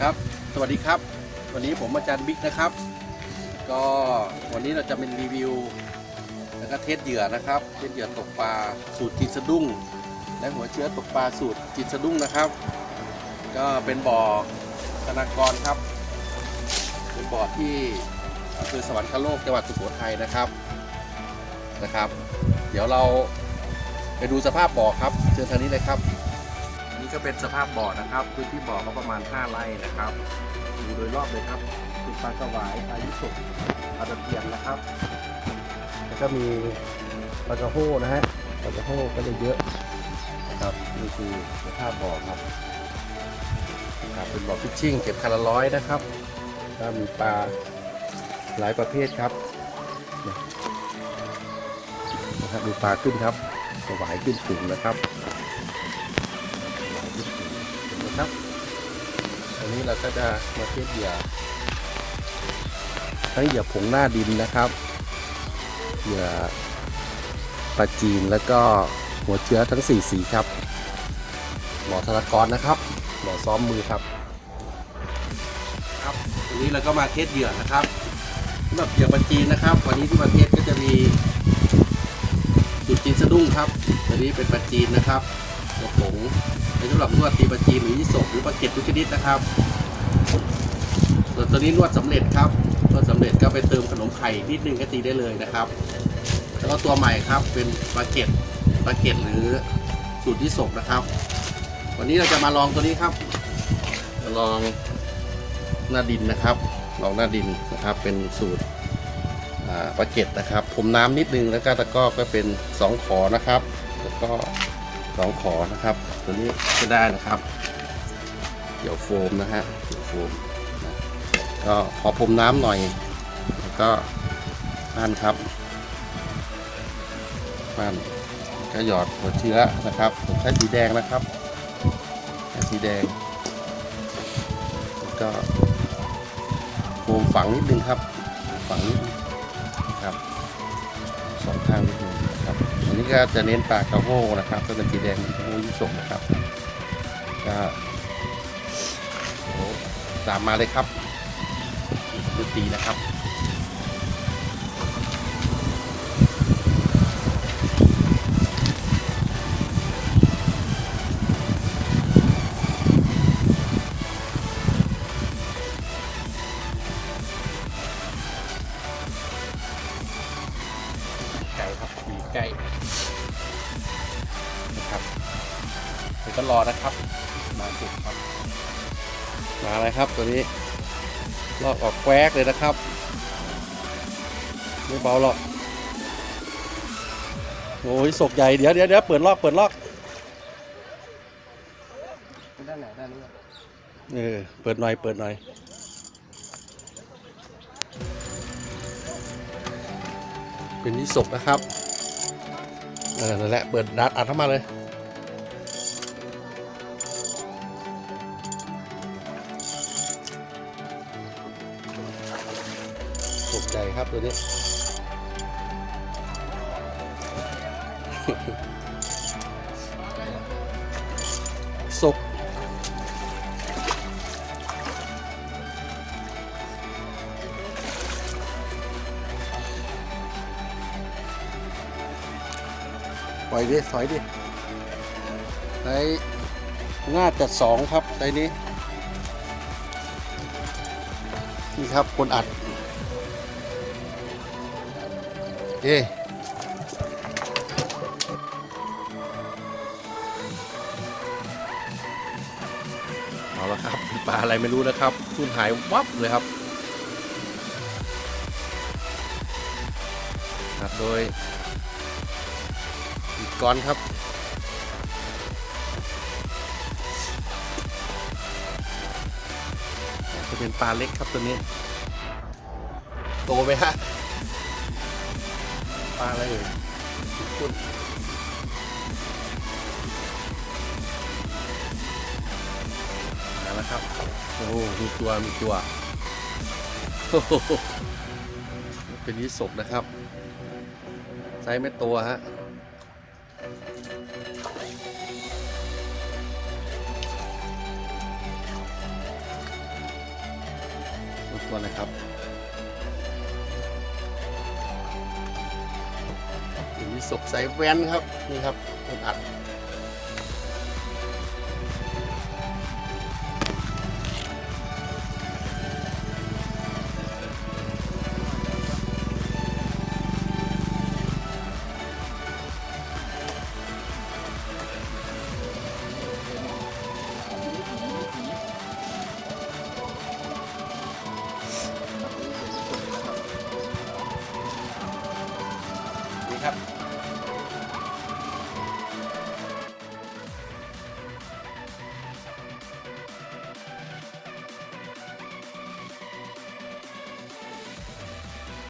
ครับ สวัสดีครับ วันนี้ผมอาจารย์บิ๊กนะครับ ก็วันนี้เราจะเป็นรีวิว แล้วก็เทสเหยื่อนะครับเทสเหยื่อตกปลาสูตรจิตสะดุ้ง และหัวเชื้อตกปลาสูตรจิตสะดุ้งนะครับ ก็เป็นบ่อธนากรครับ เป็นบ่อที่อำเภอสวรรคโลกจังหวัดสุโขทัยนะครับนะครับ เดี๋ยวเราไปดูสภาพบ่อครับเชิญทางนี้เลยครับ ก็เป็นสภาพบ่อนะครับพื้นที่บ่อก็ประมาณ 5 ไร่นะครับดูโดยรอบเลยครับมีปลากระวายปลายุสุกปลาตะเพียนนะครับ แล้วก็มีปลากระโห้นะฮะปลากระโห้ก็จะเยอะนะครับนี่คือสภาพบ่อครับครับเป็นบ่อฟิชชิ่งเก็บคันละร้อยนะครับก็มีปลาหลายประเภทครับนะครับดูปลาขึ้นครับกระหวายขึ้นสูงนะครับ นะครับอันนี้เราก็จะมาเทียบเหยื่อทั้งเหยื่อผงหน้าดินนะครับเหยื่อปลาจีนแล้วก็หัวเชื้อทั้ง 4 สีครับหมอธนกรนะครับหมอซ้อมมือครับ ครับวันนี้เราก็มาเทสเหยื่อนะครับสำหรับเหยื่อปลาจีนนะครับ วันนี้ที่มาเทสก็จะมีจุดจีนสะดุ้งครับ ตัวนี้เป็นปลาจีนนะครับ ตัวผงในสำหรับนวดตีปลาจีนหรือยี่สกหรือปลาเก็ดทุกชนิดนะครับส่วนตัวนี้นวดสำเร็จครับนวดสำเร็จก็ไปเติมขนมไข่นิดนึงก็ตีได้เลยนะครับ แล้วก็ตัวใหม่ครับเป็นปลาเก็ดปลาเก็ดหรือสูตรยี่สกนะครับ วันนี้เราจะมาลองตัวนี้ครับลองหน้าดินนะครับ ลองหน้าดินนะครับเป็นสูตรปลาเก็ดนะครับผมน้ำนิดนึงแล้วก็ตะก้อก็เป็นสองขอนะครับ แล้วก็ สองขอนะครับ ตัวนี้ก็ได้นะครับเดี๋ยวโฟมนะฮะเดี๋ยวโฟมนะก็ขอพรมน้ำหน่อย แล้วก็ปั้นครับปั้นก็หยอดหัวเชื้อนะครับผมใช้สีแดงนะครับใช้สีแดงแล้วก็โฟมฝังนิดนึงครับ ฝังนิดนึงครับสองข้างนิดนึง นี้ก็จะเน้นปลากระโห้นะครับก็เป็นสีแดงกระโห้ยุสมนะครับก็ตามมาเลยครับดูตีนะครับ นะครับเดี๋ยวก็รอนะครับ มาถูกครับ มาเลยครับตัวนี้ลอกออกแควกเลยนะครับ ไม่เบาหรอกโอ้ยศกใหญ่เดี๋ยวเดี๋ยวเดี๋ยวเปิดลอกเปิดลอกด้านไหนด้านนี้เออเปิดหน่อยเปิดหน่อยเป็นนิสกนะครับ เออนั่นแหละเปิดดัดอัดเข้ามาเลยตกใจครับตัวนี้ ปล่อยดิถอยดิไซส์น่าจะสองครับไซส์นี้ นี่ครับคนอัดเอ๊เอาละครับปลาอะไรไม่รู้นะครับสูญหายวับเลยครับอัดโดย กก้อนครับ จะเป็นปลาเล็กครับตัวนี้ โตไหมฮะ ปลาอะไรเอ่ยคุณมาแล้วครับ โอ้มีตัวมีตัว เป็นยิสกนะครับไซส์ไม่โตฮะ ก่อนนะครับมีศพใส่แว่นครับ นี่ครับอัด